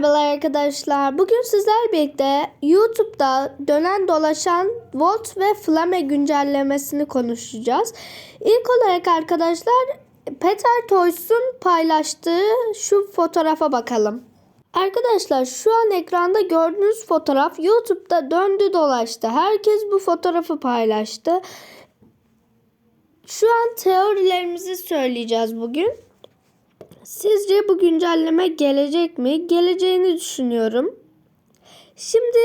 merhabalar arkadaşlar. Bugün sizler birlikte YouTube'da dönen dolaşan Volt ve Flame güncellemesini konuşacağız. İlk olarak arkadaşlar Peter Toys'un paylaştığı şu fotoğrafa bakalım. Arkadaşlar şu an ekranda gördüğünüz fotoğraf YouTube'da döndü dolaştı. Herkes bu fotoğrafı paylaştı. Şu an teorilerimizi söyleyeceğiz bugün. Sizce bu güncelleme gelecek mi? Geleceğini düşünüyorum. Şimdi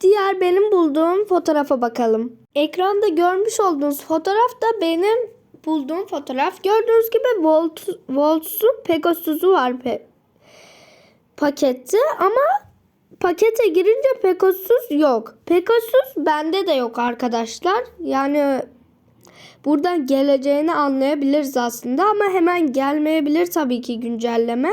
diğer benim bulduğum fotoğrafa bakalım. Ekranda görmüş olduğunuz fotoğraf da benim bulduğum fotoğraf. Gördüğünüz gibi Volt, Volts'un Pegasus'u var pe- pakette ama pakete girince Pegasus yok. Pegasus bende de yok arkadaşlar. Yani buradan geleceğini anlayabiliriz aslında ama hemen gelmeyebilir tabii ki güncelleme.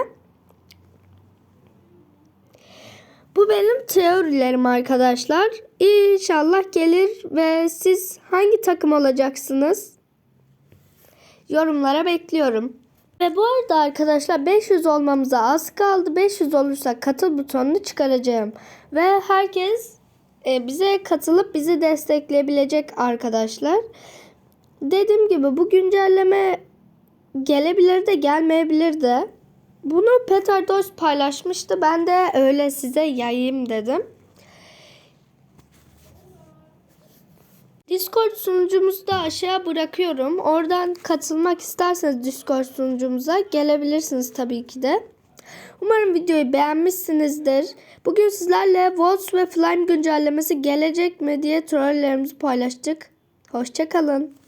Bu benim teorilerim arkadaşlar. İnşallah gelir ve siz hangi takım olacaksınız? Yorumlara bekliyorum. Ve bu arada arkadaşlar 500 olmamıza az kaldı. 500 olursa katıl butonunu çıkaracağım. Ve herkes e, bize katılıp bizi destekleyebilecek arkadaşlar. Dediğim gibi bu güncelleme gelebilir de gelmeyebilir de. Bunu Peter Dost paylaşmıştı. Ben de öyle size yayayım dedim. Discord sunucumuzu da aşağıya bırakıyorum. Oradan katılmak isterseniz Discord sunucumuza gelebilirsiniz tabii ki de. Umarım videoyu beğenmişsinizdir. Bugün sizlerle Volts ve Flame güncellemesi gelecek mi diye trollerimizi paylaştık. Hoşçakalın.